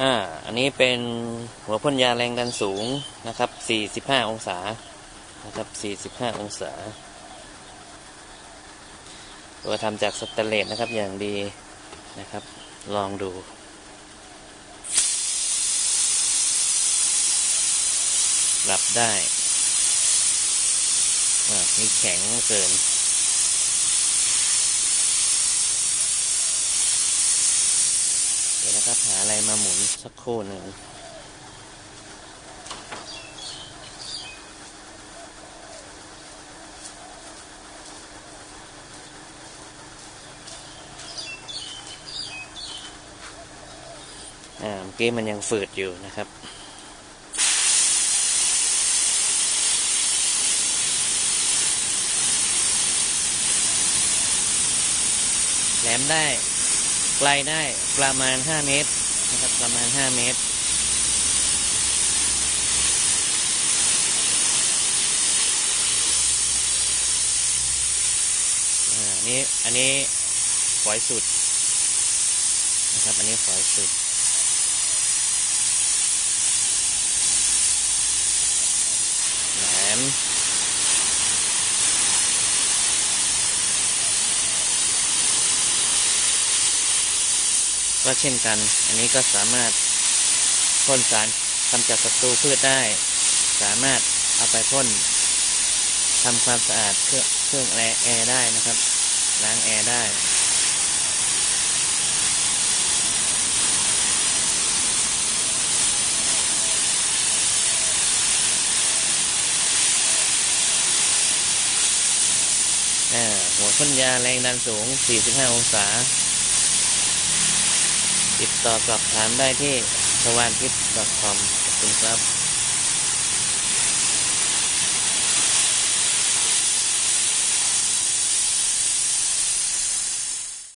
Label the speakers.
Speaker 1: อ่าอันนี้เป็นหัวพ่นยาแรงดันสูงนะครับ 45 องศานะครับ 45 องศา ตัวทำจากสแตนเลสนะครับอย่างดีนะครับ ลองดูปรับได้ อ่านี่แข็งเกิน ดี๋ยวนะครับหาอะไรมาหมุนสักครู่หนึ่งอ่าเมื่อกี้มันยังฝืดอยู่นะครับแหลมได้ ไกลได้ประมาณ 5 เมตรนะครับประมาณ 5 เมตรอ่านี่อันนี้ฝอยสุดนะครับ อันนี้ฝอยสุด แหลม ก็เช่นกัน อันนี้ก็สามารถพ่นสารกำจัดศัตรูพืชได้ สามารถเอาไปพ่นทำความสะอาดเครื่องเครื่องแอร์แอร์ได้นะครับ ล้างแอร์ได้อ่าหัวพ่นยาแรงดันสูง 45 องศา ติดต่อสอบถามได้ที่ชวานทิพย์ .com ขอบคุณครับ